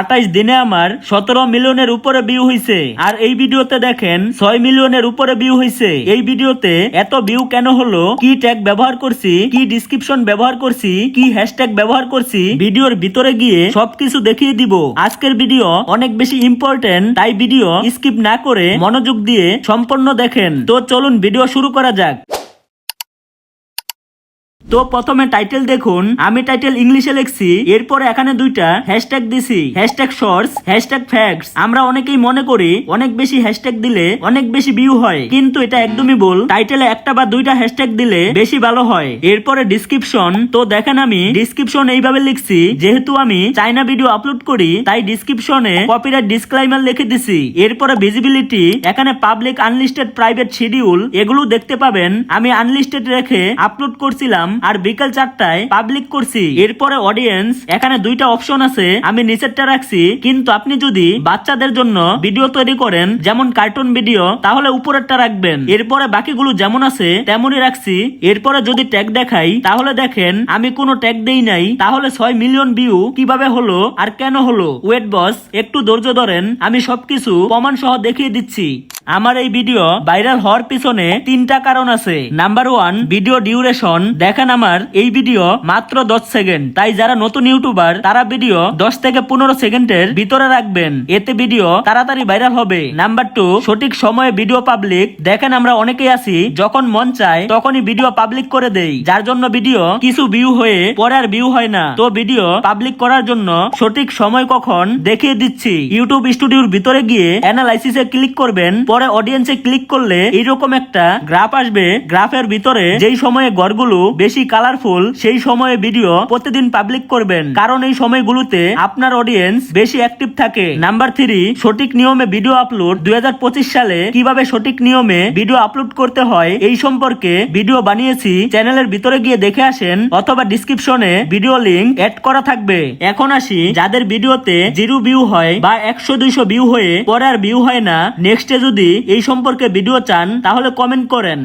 আঠাইশ দিনে আমার সতেরো মিলিয়নের উপরে ভিউ হয়েছে আর এই ভিডিওতে দেখেন, ছয় মিলিয়নের উপরে ভিউ হয়েছে এই ভিডিওতে এত ভিউ কেন হলো? কি ট্যাগ ব্যবহার করছি? কি ডিসক্রিপশন ব্যবহার করছি? কি হ্যাশট্যাগ ব্যবহার করছি? ভিডিওর ভিতরে গিয়ে সবকিছু দেখিয়ে দিব। আজকের ভিডিও অনেক বেশি ইম্পর্টেন্ট তাই ভিডিও স্কিপ না করে মনোযোগ দিয়ে সম্পূর্ণ দেখেন। তো চলুন ভিডিও শুরু করা যাক। তো প্রথমে টাইটেল দেখুন, আমি টাইটেল ইংলিশে লিখছি, এরপরে এখানে দুইটা হ্যাশট্যাগ দিছি হ্যাশট্যাগ শর্টস হ্যাশট্যাগ ফ্যাক্টস আমরা অনেকেই মনে করি, অনেক বেশি হ্যাশট্যাগ দিলে অনেক বেশি ভিউ হয়, কিন্তু এটা একদমই ভুল। টাইটেলে একটা বা দুইটা হ্যাশট্যাগ দিলে বেশি ভালো হয়। এরপরে ডিসক্রিপশন তো দেখেন আমি ডিসক্রিপশন এইভাবে লিখছি, যেহেতু আমি চাইনা ভিডিও আপলোড করি, তাই ডিসক্রিপশনে কপিরাইট ডিসক্লাইমার লিখে দিছি। এরপরে ভিজিবিলিটি এখানে পাবলিক আনলিস্টেড প্রাইভেট শিডিউল এগুলো দেখতে পাবেন। আমি আনলিস্টেড রেখে আপলোড করছিলাম আর বিকেল চারটায় পাবলিক করছি। এরপরে অডিয়েন্স এখানে দুইটা অপশন আছে, আমি নিচেরটা রাখছি। কিন্তু আপনি যদি বাচ্চাদের জন্য ভিডিও তৈরি করেন, যেমন কার্টুন ভিডিও তাহলে উপরেরটা রাখবেন। এরপরে বাকিগুলো যেমন আছে, তেমনই রাখছি। এরপরে যদি ট্যাগ দেখাই, তাহলে দেখেন, আমি কোনো ট্যাগ দেই নাই। তাহলে ছয় মিলিয়ন ভিউ কীভাবে হলো আর কেন হলো? ওয়েট বস একটু ধৈর্য ধরেন, আমি সবকিছু প্রমাণ সহ দেখিয়ে দিচ্ছি। আমার এই ভিডিও ভাইরাল হওয়ার পিছনে তিনটা কারণ আছে। নাম্বার ওয়ান ভিডিও ডিউরেশন দেখেন আমার, এই ভিডিও মাত্র দশ সেকেন্ড। তাই যারা নতুন ইউটিউবার তারা ভিডিও দশ থেকে পনেরো সেকেন্ডের ভিতরে রাখবেন। এতে ভিডিও তাড়াতাড়ি ভাইরাল হবে। নাম্বার টু সঠিক সময়ে ভিডিও পাবলিক দেখেন আমরা অনেকেই আছি, যখন মন চায়, তখনই ভিডিও পাবলিক করে দেই। যার জন্য ভিডিও কিছু ভিউ হয়ে পরে আর ভিউ হয় না। তো ভিডিও পাবলিক করার জন্য সঠিক সময় কখন দেখিয়ে দিচ্ছি। ইউটিউব স্টুডিওর ভিতরে গিয়ে অ্যানালাইসিসে ক্লিক করবেন। পরে অডিয়েন্সে ক্লিক করলে এইরকম একটা গ্রাফ আসবে। গ্রাফের ভিতরে যেই সময়ে গড়গুলো বেশি কালারফুল সেই সময়ে ভিডিও প্রতিদিন পাবলিক করবেন। কারণ এই সময়গুলোতে আপনার অডিয়েন্স বেশি অ্যাক্টিভ থাকে। নাম্বার থ্রি সঠিক নিয়মে ভিডিও আপলোড দুই সালে কীভাবে সঠিক নিয়মে ভিডিও আপলোড করতে হয়, এই সম্পর্কে ভিডিও বানিয়েছি। চ্যানেলের ভিতরে গিয়ে দেখে আসেন অথবা ডিসক্রিপশনে ভিডিও লিংক অ্যাড করা থাকবে। এখন আসি যাদের ভিডিওতে জিরো ভিউ হয় বা একশো দুইশো ভিউ হয়ে, পরে আর ভিউ হয় না। নেক্সটে যদি এই সম্পর্কে ভিডিও চান তাহলে কমেন্ট করেন।